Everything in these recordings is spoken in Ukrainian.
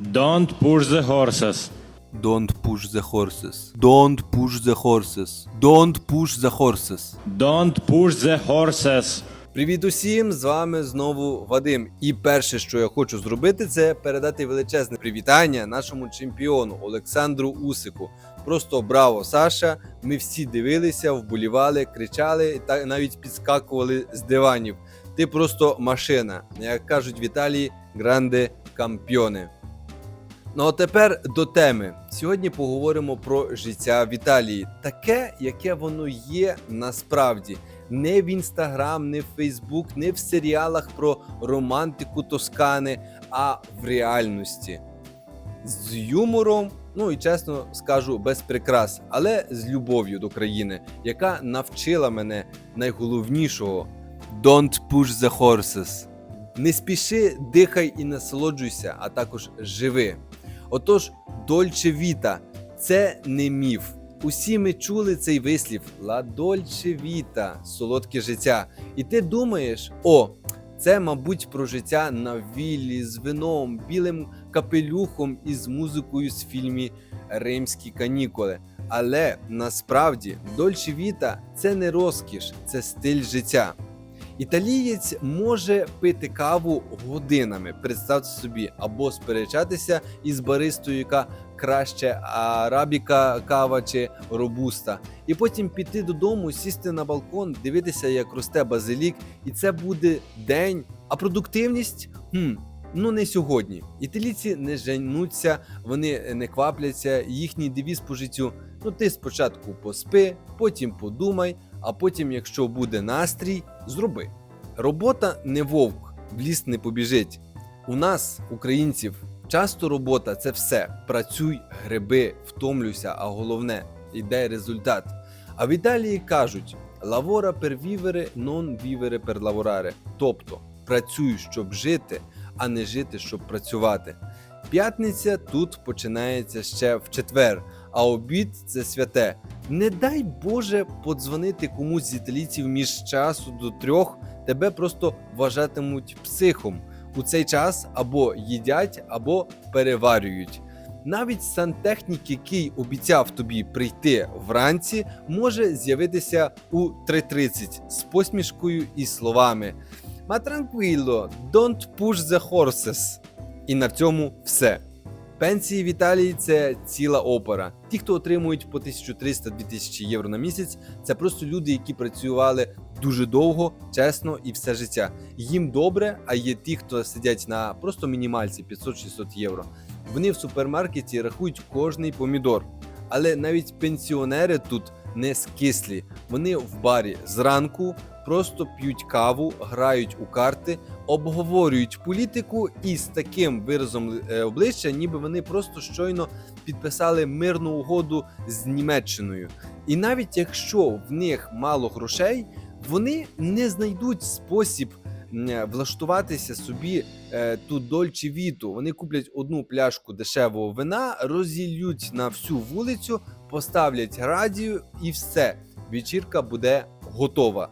Don't push the horses. Don't push the horses. Don't push the horses. Don't push the horses. Don't push the horses. Привіт усім! З вами знову Вадим. І перше, що я хочу зробити, це передати величезне привітання нашому чемпіону Олександру Усику. Просто браво, Саша! Ми всі дивилися, вболівали, кричали та навіть підскакували з диванів. Ти просто машина. Як кажуть в Італії, гранде кампіоне. Ну а тепер до теми. Сьогодні поговоримо про життя в Італії, таке, яке воно є насправді. Не в інстаграм, не в Фейсбук, не в серіалах про романтику Тоскани, а в реальності. З юмором, ну і чесно скажу, без прикрас, але з любов'ю до країни, яка навчила мене найголовнішого: Don't push the horses. Не спіши, дихай і насолоджуйся, а також живи. Отож, Дольче Віта це не міф. Усі ми чули цей вислів Ла Дольче Віта, солодке життя. І ти думаєш, о, це, мабуть, про життя на віллі з вином, білим капелюхом і з музикою з фільмі Римські канікули. Але насправді Дольче Віта це не розкіш, це стиль життя. Італієць може пити каву годинами, представте собі, або сперечатися із баристою, яка краще арабіка кава чи робуста, і потім піти додому, сісти на балкон, дивитися, як росте базилік, і це буде день. А продуктивність? Хм, Ну не сьогодні. Італійці не женуться, вони не квапляться. Їхній девіз по життю. Ну ти спочатку поспи, потім подумай, а потім, якщо буде настрій, зроби. Робота не вовк, в ліс не побіжить. У нас, українців, часто робота це все. Працюй, гриби, втомлюйся, а головне йде результат. А в Італії кажуть: lavora per vivere, non vivere per lavorare. Тобто працюй, щоб жити, а не жити, щоб працювати. П'ятниця тут починається ще в четвер, а обід це святе. Не дай Боже подзвонити комусь з італійців між часу до трьох, тебе просто вважатимуть психом. У цей час або їдять, або переварюють. Навіть сантехнік, який обіцяв тобі прийти вранці, може з'явитися у 3.30 з посмішкою і словами Ma tranquillo, don't push the horses. І на цьому все. Пенсії в Італії це ціла опера. Ті, хто отримують по 1300-2000 євро на місяць, це просто люди, які працювали дуже довго, чесно і все життя. Їм добре, а є ті, хто сидять на просто мінімальці 500-600 євро. Вони в супермаркеті рахують кожний помідор. Але навіть пенсіонери тут не скислі. Вони в барі зранку просто п'ють каву, грають у карти, обговорюють політику і з таким виразом е, обличчя, ніби вони просто щойно підписали мирну угоду з Німеччиною. І навіть якщо в них мало грошей, вони не знайдуть спосіб влаштуватися собі е, ту дольче віту. Вони куплять одну пляшку дешевого вина, розіллють на всю вулицю, поставлять радію і все. Вечірка буде готова.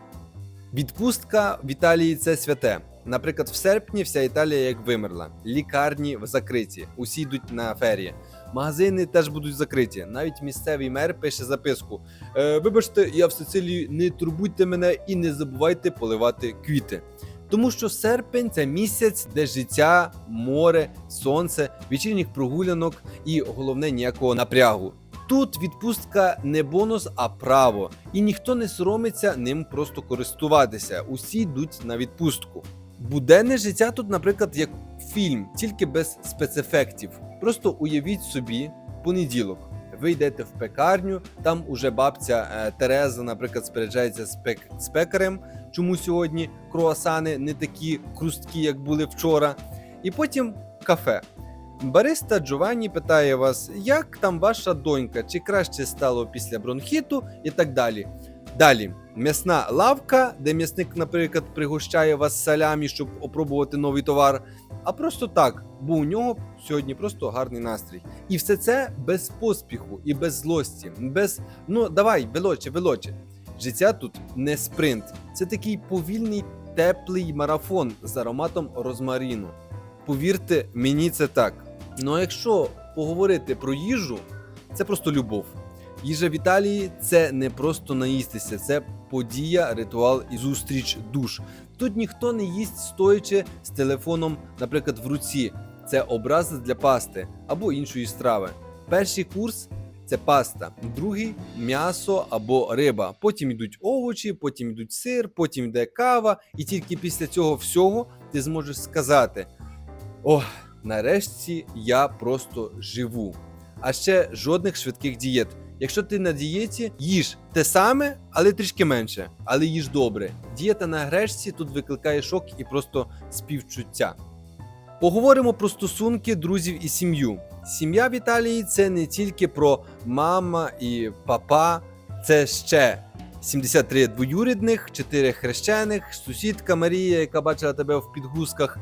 Відпустка в Італії це святе. Наприклад, в серпні вся Італія як вимерла, лікарні закриті, усі йдуть на ферії. Магазини теж будуть закриті. Навіть місцевий мер пише записку: е, Вибачте, я в Сицилії, не турбуйте мене і не забувайте поливати квіти. Тому що серпень це місяць, де життя, море, сонце, вечірніх прогулянок і головне ніякого напрягу. Тут відпустка не бонус, а право, і ніхто не соромиться ним просто користуватися. Усі йдуть на відпустку. Буденне життя тут, наприклад, як фільм, тільки без спецефектів. Просто уявіть собі понеділок. Ви йдете в пекарню, там уже бабця е, Тереза, наприклад, спереджається з, пек... з пекарем, чому сьогодні круасани не такі крусткі, як були вчора. І потім кафе. Бариста Джованні питає вас, як там ваша донька, чи краще стало після бронхіту і так далі. Далі, м'ясна лавка, де м'ясник, наприклад, пригощає вас салямі, щоб опробувати новий товар. А просто так, бо у нього сьогодні просто гарний настрій. І все це без поспіху і без злості, без ну давай, велоче, велоче. Життя тут не спринт, це такий повільний теплий марафон з ароматом розмаріну. Повірте, мені це так. Ну а якщо поговорити про їжу, це просто любов. Їжа в Італії це не просто наїстися, це подія, ритуал і зустріч душ. Тут ніхто не їсть стоячи з телефоном, наприклад, в руці. Це образи для пасти або іншої страви. Перший курс це паста, другий м'ясо або риба. Потім йдуть овочі, потім йдуть сир, потім йде кава, і тільки після цього всього ти зможеш сказати: О, нарешті я просто живу. А ще жодних швидких дієт. Якщо ти на дієті, їж те саме, але трішки менше, але їж добре. Дієта на грешці тут викликає шок і просто співчуття. Поговоримо про стосунки друзів і сім'ю. Сім'я в Італії це не тільки про мама і папа, це ще 73 двоюрідних, 4 хрещених, сусідка Марія, яка бачила тебе в підгузках,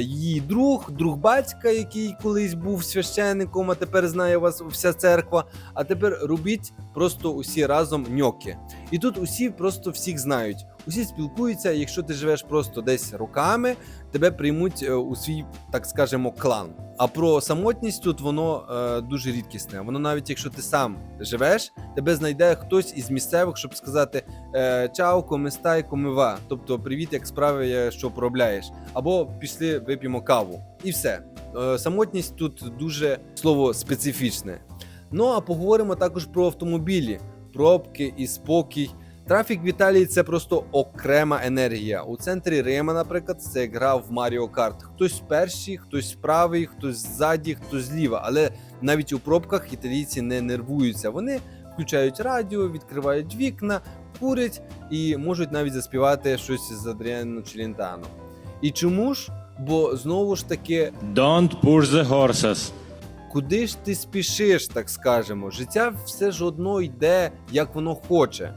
її друг, друг батька, який колись був священником, а тепер знає вас вся церква. А тепер робіть просто усі разом ньоки. І тут усі просто всіх знають. Усі спілкуються. Якщо ти живеш просто десь роками, тебе приймуть е, у свій, так скажемо, клан. А про самотність тут воно е, дуже рідкісне. Воно навіть якщо ти сам живеш, тебе знайде хтось із місцевих, щоб сказати е, чао, коместай, комива. Тобто, привіт, як справи, є, що поробляєш. Або пішли вип'ємо каву. І все. Е, самотність тут дуже слово специфічне. Ну а поговоримо також про автомобілі, пробки і спокій. Трафік в Італії це просто окрема енергія. У центрі Рима, наприклад, це гра в Маріо Карт. Хтось перший, хтось правий, хтось ззаді, хтось зліва. Але навіть у пробках італійці не нервуються. Вони включають радіо, відкривають вікна, курять і можуть навіть заспівати щось з Адріано Челентано. І чому ж? Бо знову ж таки Don't push the horses. Куди ж ти спішиш, так скажемо? Життя все ж одно йде, як воно хоче.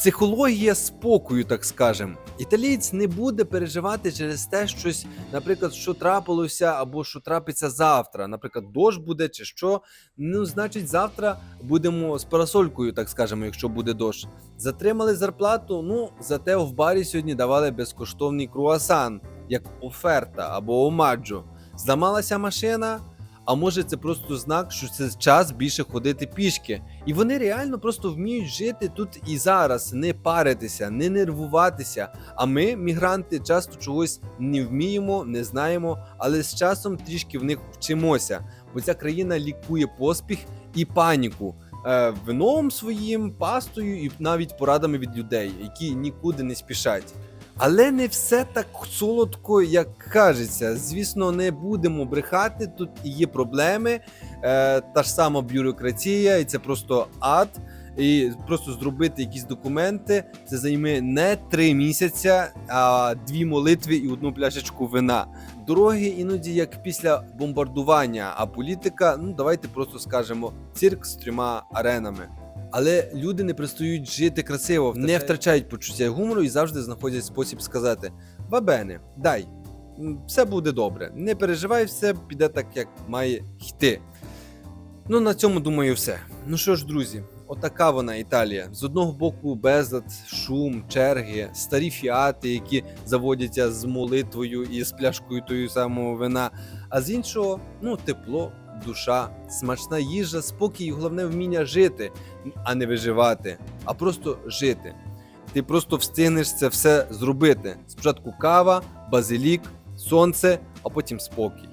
Психологія спокою, так скажемо. Італієць не буде переживати через те, щось, наприклад, що трапилося, або що трапиться завтра. Наприклад, дощ буде чи що. Ну, значить, завтра будемо з парасолькою, так скажемо, якщо буде дощ. Затримали зарплату. Ну, зате в барі сьогодні давали безкоштовний круасан, як оферта або омаджо. Зламалася машина. А може це просто знак, що це час більше ходити пішки. І вони реально просто вміють жити тут і зараз, не паритися, не нервуватися. А ми, мігранти, часто чогось не вміємо, не знаємо, але з часом трішки в них вчимося. Бо ця країна лікує поспіх і паніку. е, Вином своїм, пастою і навіть порадами від людей, які нікуди не спішать. Але не все так солодко, як кажеться. Звісно, не будемо брехати. Тут є проблеми, е, та ж сама бюрократія, і це просто ад. І просто зробити якісь документи це займе не три місяця, а дві молитви і одну пляшечку вина. Дороги іноді як після бомбардування, а політика, ну давайте просто скажемо, цирк з трьома аренами. Але люди не перестають жити красиво, не втрачають почуття гумору і завжди знаходять спосіб сказати: Бабене, дай, все буде добре. Не переживай, все піде так, як має йти. Ну, на цьому думаю, все. Ну що ж, друзі, отака вона Італія. З одного боку, безлад, шум, черги, старі фіати, які заводяться з молитвою і з пляшкою тої самого вина. А з іншого, ну, тепло, душа, смачна їжа, спокій і головне вміння жити, а не виживати, а просто жити. Ти просто встигнеш це все зробити. Спочатку кава, базилік, сонце, а потім спокій.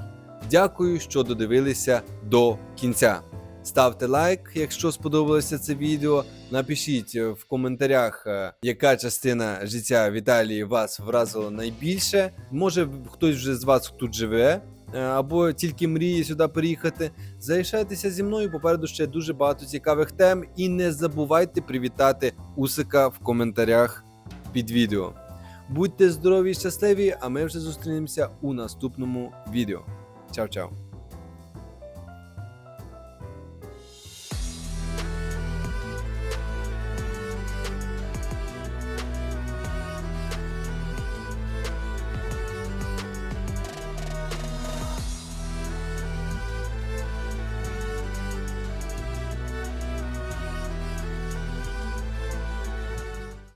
Дякую, що додивилися до кінця. Ставте лайк, якщо сподобалося це відео. Напишіть е, в коментарях, е, яка частина життя в Італії вас вразила найбільше. Може, хтось вже з вас тут живе, е, або тільки мріє сюди переїхати. Залишайтеся зі мною. Попереду ще дуже багато цікавих тем. І не забувайте привітати Усика в коментарях під відео. Будьте здорові і щасливі, а ми вже зустрінемося у наступному відео. Чао-чао!